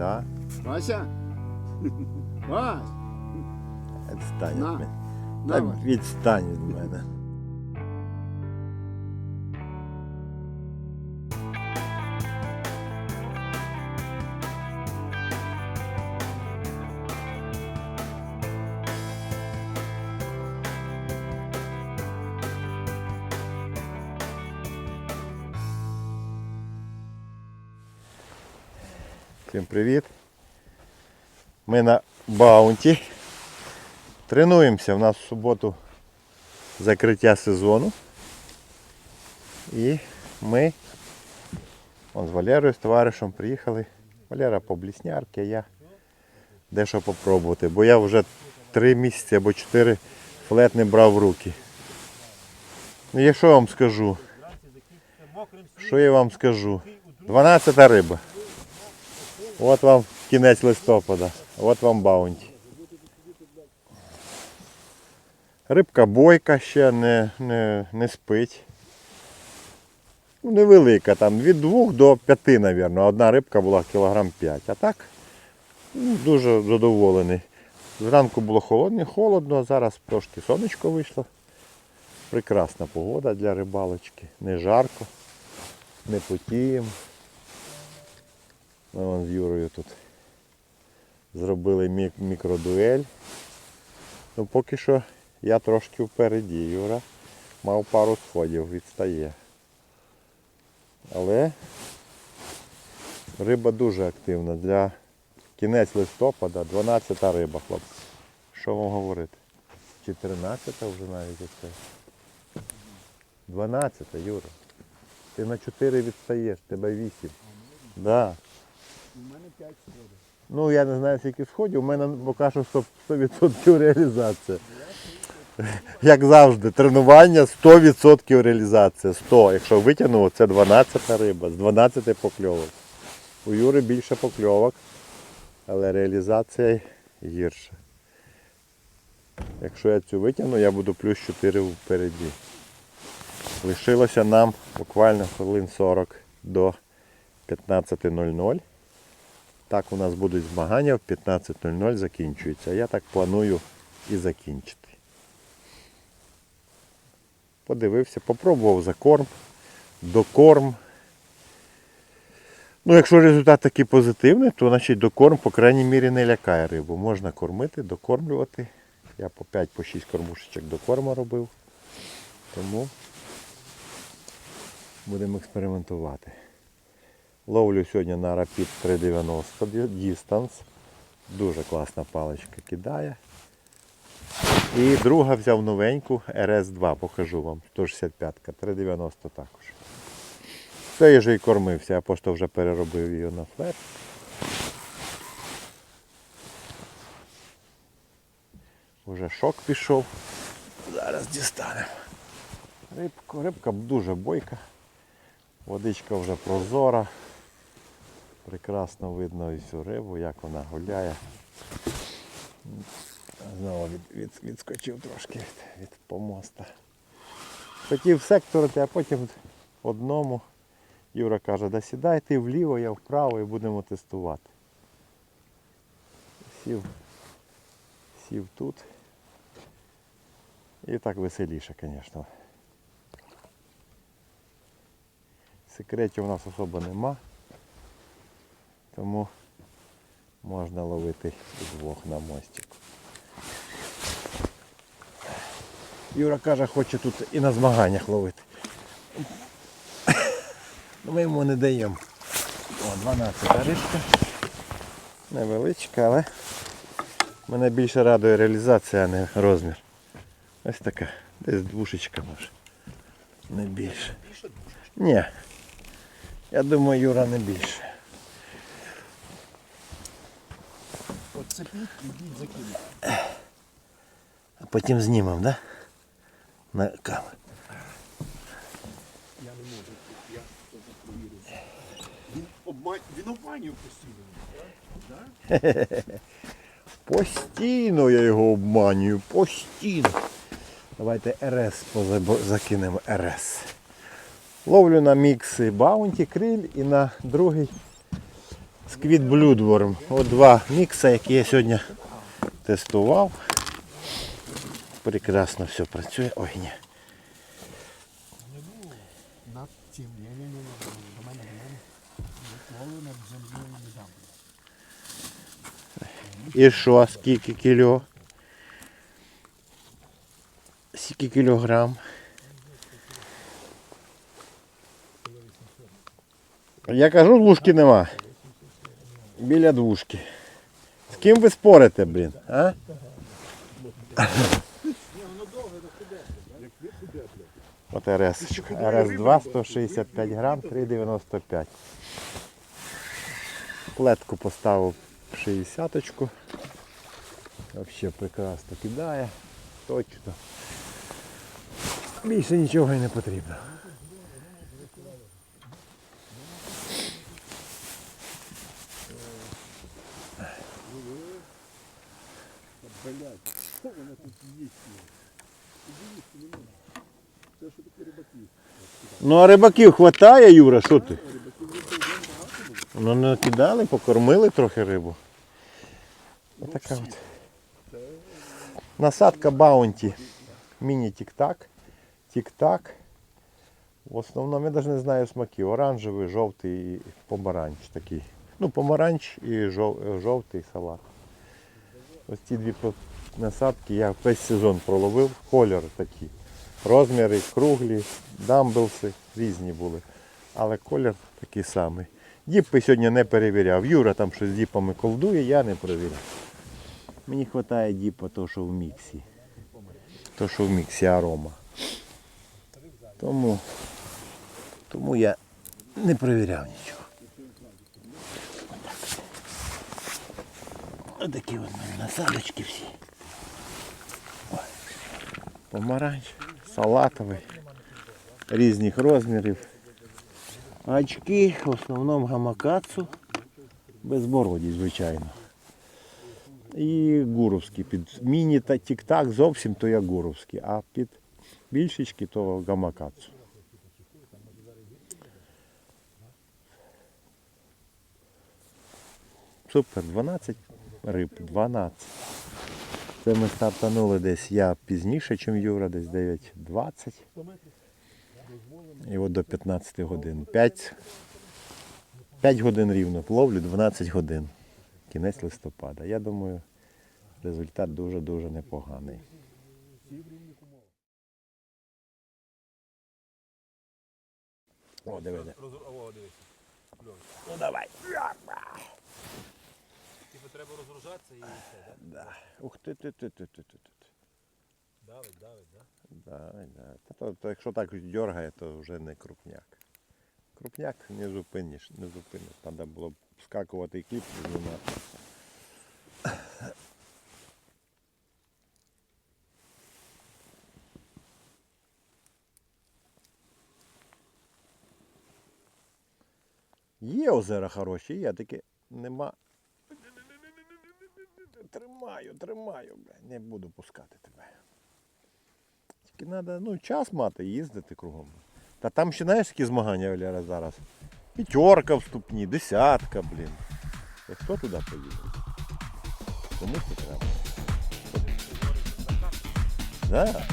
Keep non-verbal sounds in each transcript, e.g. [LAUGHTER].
Да? Вася? [LAUGHS] Вась, Відстань від мене. Та відстань від мене. Привіт. Ми на баунті. Тренуємося. У нас в суботу закриття сезону. І ми он з Валерою, з товаришем приїхали. Валера по бліснярки, а я дещо попробувати. Бо я вже три місяці або чотири флет не брав в руки. Ну я що вам скажу? Що я вам скажу? 12 риба. От вам кінець листопада. От вам баунті. Рибка бойка ще не, не, не спить. Ну, невелика, там від 2 до 5, мабуть. Одна рибка була кілограм 5. А так ну, дуже задоволений. Зранку було холодно, холодно, а зараз трошки сонечко вийшло. Прекрасна погода для рибалочки. Не жарко, не потіємо. Ми вон з Юрою тут зробили мік- мікродуель. Ну поки що я трошки впереді. Юра мав пару сходів, відстає. Але риба дуже активна. Для кінець листопада 12 риба, хлопці. Що вам говорити? 14 вже навіть оце. 12, Юра. Ти на 4 відстаєш, тебе 8. Да. У мене 5 сходів. Ну я не знаю скільки сходів, у мене поки що 100%, 100% реалізація. Як завжди, тренування 100% реалізація. 100. Якщо витягнув, це 12 риба, з 12 покльовок. У Юри більше покльовок, але реалізація гірша. Якщо я цю витягну, я буду плюс 4 впереді. Лишилося нам буквально хвилин 40 до 15.00. Так у нас будуть змагання в 15.00 закінчується. Я так планую і закінчити. Подивився, попробував закорм, докорм. Ну, якщо результат такий позитивний, то значить докорм, по крайній мірі, не лякає рибу. Можна кормити, докормлювати. Я по 5-6 кормушечок докорму робив. Тому будемо експериментувати. Ловлю сьогодні на Rapid 390 Distance. Дуже класна паличка кидає. І друга взяв новеньку RS2, покажу вам. 165-ка, 390 також. Це я вже і кормився, я просто вже переробив її на флет. Уже шок пішов. Зараз дістанемо. Рибку, рибка дуже бойка. Водичка вже прозора. Прекрасно видно всю рибу, як вона гуляє. Знову від, від, відскочив трошки від, від помоста. Хотів секторити, а потім одному Юра каже, да сідай ти вліво, я вправо і будемо тестувати. Сів, сів тут. І так веселіше, звісно. Секретів у нас особо нема. Тому можна ловити двох на мостику. Юра каже, хоче тут і на змаганнях ловити. Ну, Ми йому не даємо. О, 12 рибка. Невеличка, але мене більше радує реалізація, а не розмір. Ось така. Десь двушечка може. Не більше. Ні. Я думаю, Юра не більше. Отцепіть, ідіть закинуть. А потім знімемо, да? На камеру. Я не можу, я це провірю. Він, обман... Він обманює постійно. Так? [LAUGHS] Постійно я його обманюю, постійно. Давайте РС позабо- закинемо РС. Ловлю на мікси Bounty криль і на другий Сквіт Блюдворм. От два мікса, які я сьогодні тестував. Прекрасно все працює. Ой, ні. І що, скільки кіло? Скільки кілограм? Я кажу, двушки нема. Біля двушки. З ким ви спорите, блін? А? От РС. РС-2, 165 грам, 3,95. Плетку поставив 60-очку. Взагалі прекрасно кидає. Точно. Більше нічого і не потрібно. Блядь, що вона тут їсть? Це що таке рибаки? Ну а рибаків хватає, Юра, що ти? Ну не кидали, покормили трохи рибу. Отака от. Насадка Баунті. Міні-тік-так. Тік-так. В основному я навіть не знаю смаків. Оранжевий, жовтий і помаранч такий. Ну, помаранч і жов- жовтий салат. Ось ці дві насадки я весь сезон проловив. Кольори такі. Розміри круглі, дамбелси різні були. Але колір такий самий. Діпи сьогодні не перевіряв. Юра там щось з діпами колдує, я не перевіряв. Мені вистачає діпа, то що в міксі. То, що в міксі арома. Тому, тому я не перевіряв нічого. Отакі от мене насадочки всі. Помаранч, салатовий, різних розмірів. Очки в основному гамакацу, безбороді, звичайно. І гуровські під міні та тік-так зовсім то я гуровські, а під більшечки то гамакацу. Супер, 12 риб, 12. Це ми стартанули десь я пізніше, ніж Юра, десь 9.20. І от до 15 годин. 5, 5 годин рівно ловлю, 12 годин. Кінець листопада. Я думаю, результат дуже-дуже непоганий. О, диви. Ну давай. Треба розгружатися і все, да? Да. Ух ти ти ти ти ти ти. ти. Давить, давить, да? Да, да. Та то, то, якщо так дергає, то вже не крупняк. Крупняк не зупиниш, не зупиниш. Треба було б скакувати і кліп знімати. Є озера хороші, є таке нема. Тримаю, тримаю, бля. Не буду пускати тебе. Тільки треба ну, час мати, їздити кругом. Та там ще знаєш які змагання Валера, зараз. П'ятерка вступні, десятка, блін. Як хто туди поїде? Кому це треба? Да.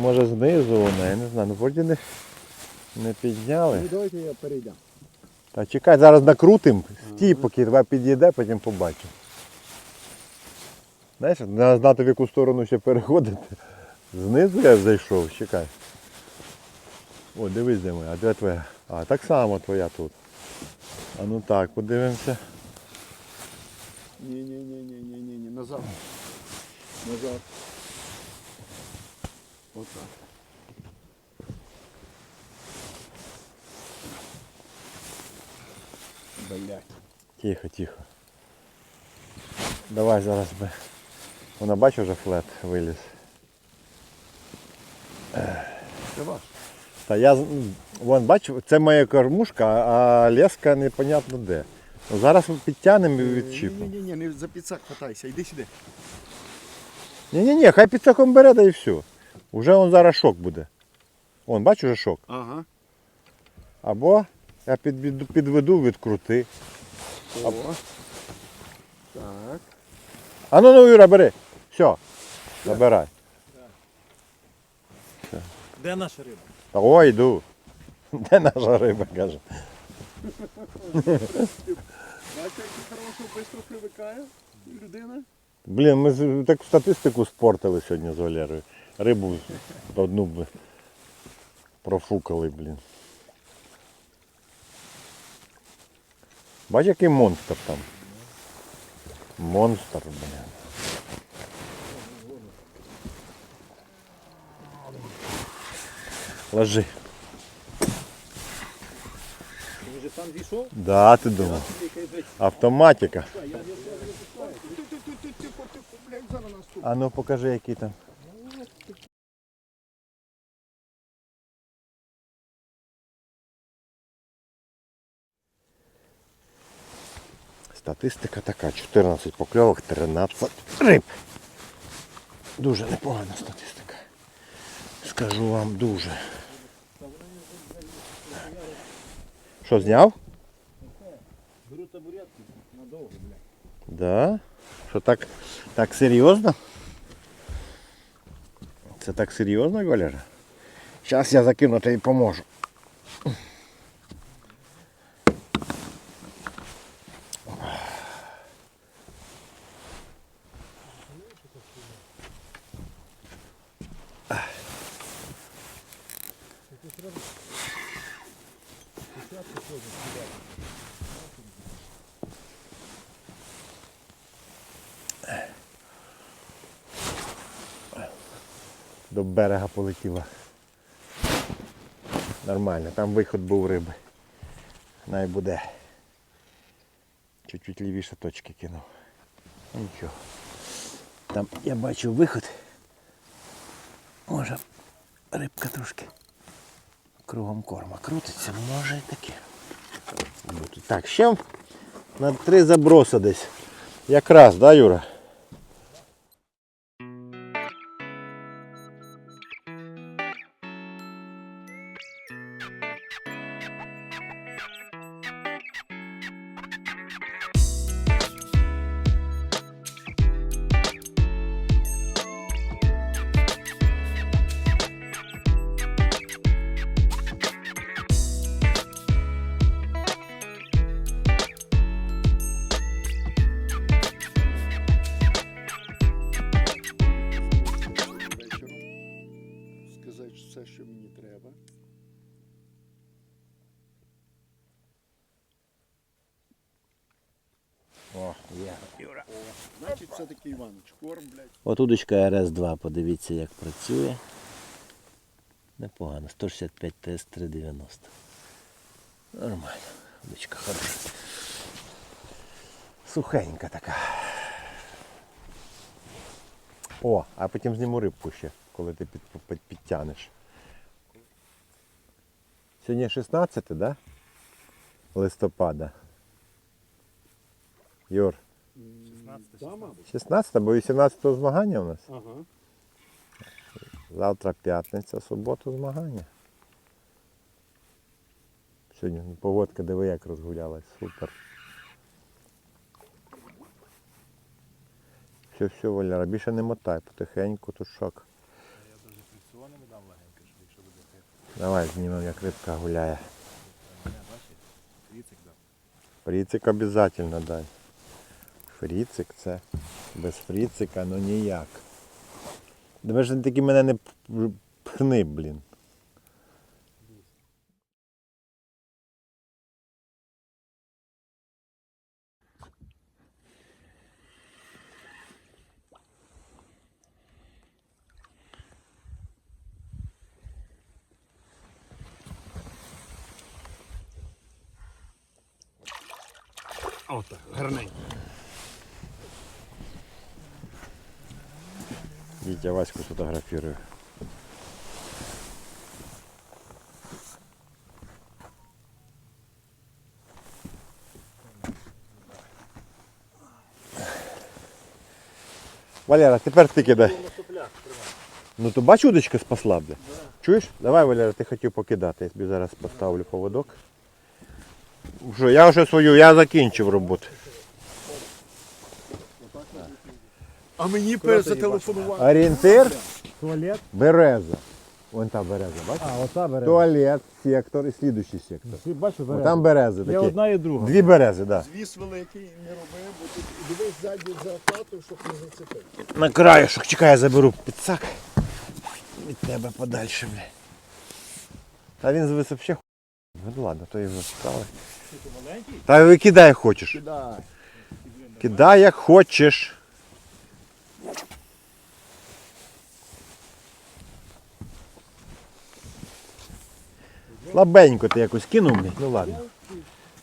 Може знизу вона, я не знаю, ну вроді не, не підняли. Ну давайте я перейдам. Та чекай, зараз накрутим, стій, поки тебе підійде, потім побачимо. Знаєш, треба знати в яку сторону ще переходити. Знизу я зайшов, чекай. О, дивись де моя, а де твоя? А, так само твоя тут. А ну так, подивимося. Ні, ні, ні, ні, ні, ні, ні, назад. Назад. Отак. Блять. Тихо, тихо. Давай зараз ми. Вона бачиш вже флет виліз. Це ваш. Та я з- м, вон бачив, це моя кормушка, а леска непонятно де. Ну, зараз ми підтягнемо і Ні, відчіпимо. ні, ні, не за підсак хватайся, йди сюди. Ні-ні-ні, хай під цехом бере, да і все. Уже он зараз шок буде. Вон, бачиш вже шок. Ага. Або я підведу, підведу відкрути. О. Так. А ну ну Юра, бери. Все. Забирай. Де наша риба? Ой, йду. [LAUGHS] Де наша риба, каже. [LAUGHS] Бачите, як хорошо швидко привикає людина. Блін, ми так статистику спортили сьогодні з Валерою. Рибу одну б профукали, блін. Бач, який монстр там. Монстр, блін. Ложи. Він же сам зійшов? Да, ти думав. Автоматика. А ну покажи, який там. Статистика така, 14 покльовок, 13 риб. Дуже непогана статистика. Скажу вам дуже. Що зняв? Беру табуретку надовго, блядь. Да? Що так, так серйозно? Це так серйозно, Валера? Зараз я закину тобі поможу. До берега полетіла. Нормально, там виход був риби. Най буде. Чуть-чуть лівіше точки кинув. Ну, Нічого. Там я бачу виход. Може рибка трошки кругом корма крутиться, може і таке. Так, ще на три заброси десь. Якраз, да, Юра? Значить, все-таки Іванич, корм, блядь. От удочка РС-2, подивіться, як працює. Непогано, 165 ТС 390. Нормально, удочка хороша. Сухенька така. О, а потім зніму рибку ще, коли ти під, під, підтягнеш. Сьогодні 16, так? Да? Листопада. Юр, 16 Да, мабуть. 16, бо 18 змагання у нас. Ага. Завтра п'ятниця, суботу змагання. Сьогодні погодка диви як розгулялась. Супер. Все, все, Валяра, більше не мотай, потихеньку, тут шок. Я навіть фрикціонами дам легенько, щоб якщо буде тихо. Давай знімемо, як рибка гуляє. Не, бачиш? Обов'язково дай. Фріцик це без фріцика, ну ніяк. Давай ж таки мене не пхни, блін. Вітя Ваську фотографірую. Валера, тепер ти кидай. Ну то бач, удочка спасла, бля. Чуєш? Давай, Валера, ти хотів покидати. Я тобі зараз поставлю поводок. Що, я вже свою, я закінчив роботу. А мені перезателефонували. Орієнтир Туалет. береза. Вон та береза, бачиш? А, ота бере. Туалет, сектор і слідуючий сектор. Ти бачу, бере. Там берези Є такі. одна і друга. Дві берези, так. Звіс великий не робив, бо тут дивись ззаді за хатою, щоб не зацепив. Да. На краєшок, чекай, я заберу підсак. Від тебе подальше, бля. Та він звис взагалі ху... Ну ладно, то його справи. маленький? Та викидай як хочеш. Кидай. Кидай як хочеш. Слабенько ти якось кинув, блядь, ну ладно.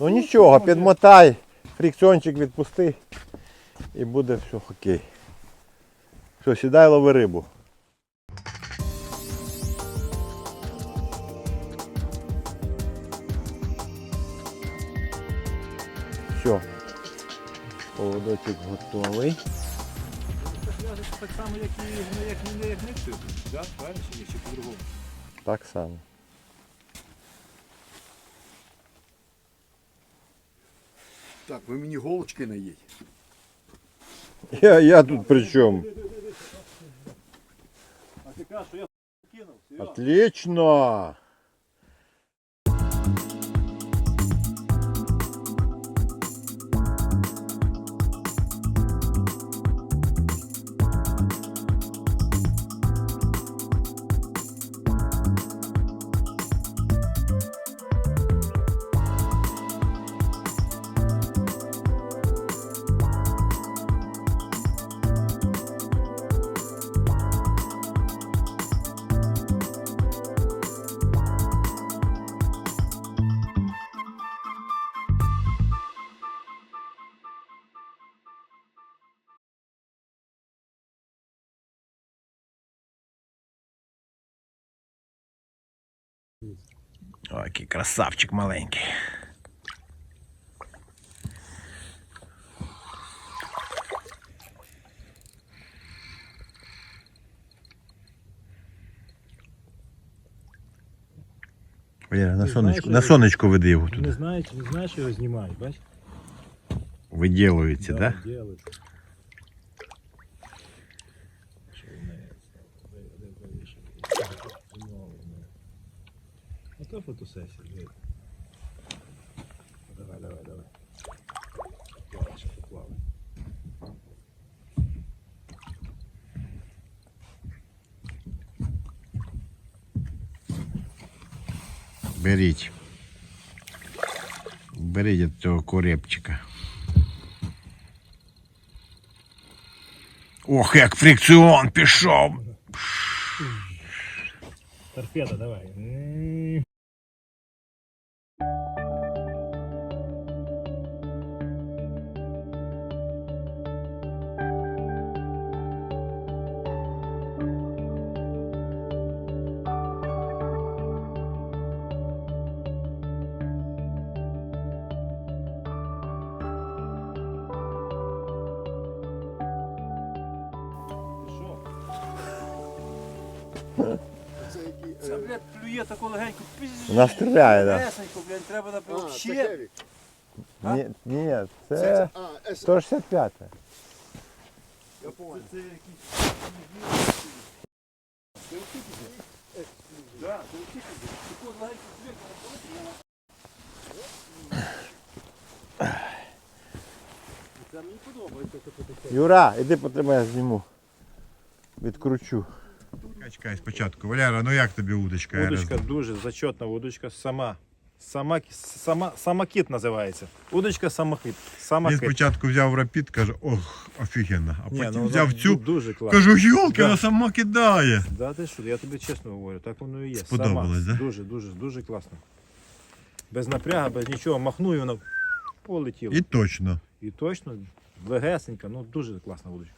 Ну нічого, підмотай, фрикціончик відпусти і буде все окей. Все, сідай лови рибу. Все. Поводочок готовий. Так само, як і ну, як, не як не вшив. Да? Правильно чи ні? Чи по-другому? Так само. Так, ви мені голочки наїдь. Я, я тут при чому? А ти кажеш, що я кинув. Отлично! Ой, який красавчик маленький. Валера, на Ти сонечко, знаєш, на що- сонечко веди його Не туди. знаєш, не знаєш, що його знімають, бач? Виділується, так? Да? Делають. Ото фотосесія, диви. Давай, давай, давай. Плавай, ще поплавай. Беріть. Беріть від цього корепчика. Ох, як фрикціон пішов. Торпеда, давай. Це, блядь, плює таку легеньку. Вона стріляє, да. Лесенько, блядь, треба А, напевно ще. А? Ні, ні, Це, це це, а, С. 165. Я понял. Це якийсь. Да, це. Таку легеньку подобається таке. Юра, іди по тебе я зніму. Відкручу. Чекай, спочатку. Валяра, ну як тобі удочка? Удочка дуже зачетна удочка, сама. Сама, сама, самокит називається. Удочка самокит. Він самокит. спочатку взяв рапід, каже, ох, офігенно. А потім ну, взяв цю, Дуже класно. кажу, йолки, Да. вона сама кидає. Да, ти що, я тобі чесно говорю, так воно і є. Сподобалось, Сама. да? Дуже, дуже, дуже класно. Без напряга, без нічого, махну і воно полетіло. І точно. І, точно. точно, легесенька, ну дуже класна удочка.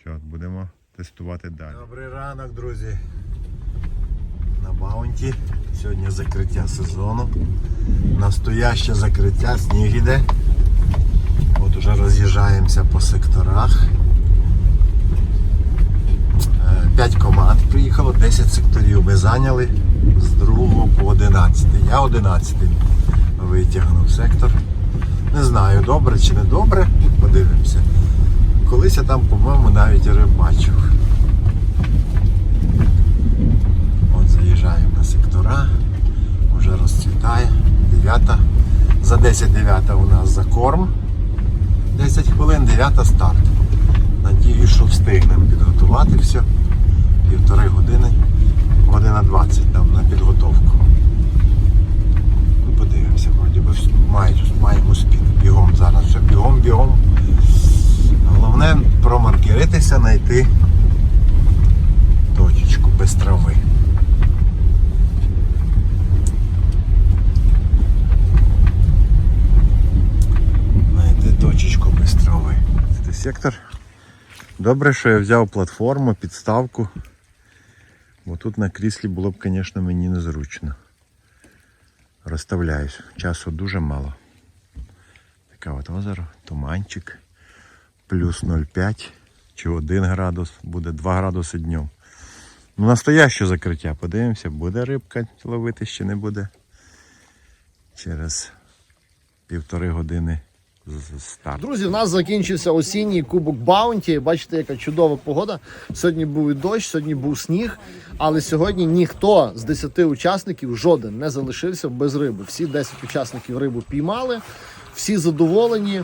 Що, будемо тестувати далі. Добрий ранок, друзі. На Баунті. Сьогодні закриття сезону. Настояще закриття, сніг іде. От уже роз'їжджаємося по секторах. Е, П'ять команд приїхало, 10 секторів ми зайняли з 2 по 11. Я 11 витягнув сектор. Не знаю, добре чи не добре. Подивимося. Колись я там, по-моєму, навіть рибачив. От заїжджаємо на сектора, вже розцвітає. 9. За 10 9 у нас закорм. 10 хвилин, 9 старт. Надіюсь, що встигнемо підготувати все. Півтори години, година 20 там на підготовку. Промаркеритися, знайти точечку без трави. Знайти точечку без трави. Це сектор. Добре, що я взяв платформу, підставку. Бо тут на кріслі було б, звісно, мені незручно. Розставляюсь. Часу дуже мало. Таке от озеро, туманчик плюс 0,5 чи 1 градус, буде 2 градуси днем. Ну, настояще закриття. Подивимося, буде рибка ловити чи не буде. Через півтори години з. Друзі, в нас закінчився осінній кубок Баунті. Бачите, яка чудова погода. Сьогодні був і дощ, сьогодні був сніг. Але сьогодні ніхто з 10 учасників жоден не залишився без риби. Всі 10 учасників рибу піймали, всі задоволені.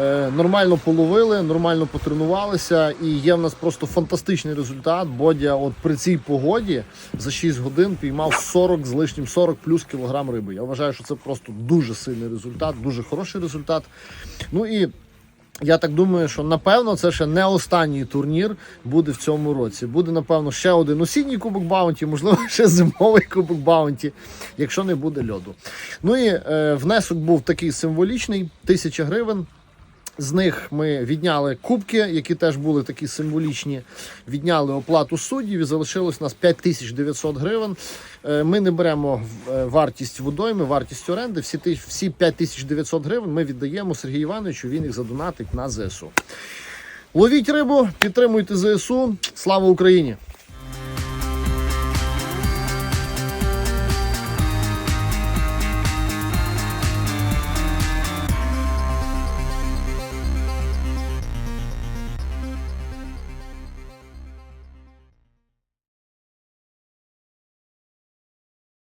Е, Нормально половили, нормально потренувалися, і є в нас просто фантастичний результат. Бодя, от при цій погоді за 6 годин піймав 40 з лишнім 40 плюс кілограм риби. Я вважаю, що це просто дуже сильний результат, дуже хороший результат. Ну і я так думаю, що напевно це ще не останній турнір буде в цьому році. Буде, напевно, ще один осінній кубок Баунті, можливо, [LAUGHS] ще зимовий кубок Баунті, якщо не буде льоду. Ну і е, внесок був такий символічний: тисяча гривень. З них ми відняли кубки, які теж були такі символічні. Відняли оплату суддів і залишилось у нас 5900 гривень. Е, Ми не беремо е, вартість водойми, вартість оренди. Всі, всі 5900 гривень ми віддаємо Сергію Івановичу, він їх задонатить на ЗСУ. Ловіть рибу, підтримуйте ЗСУ. Слава Україні!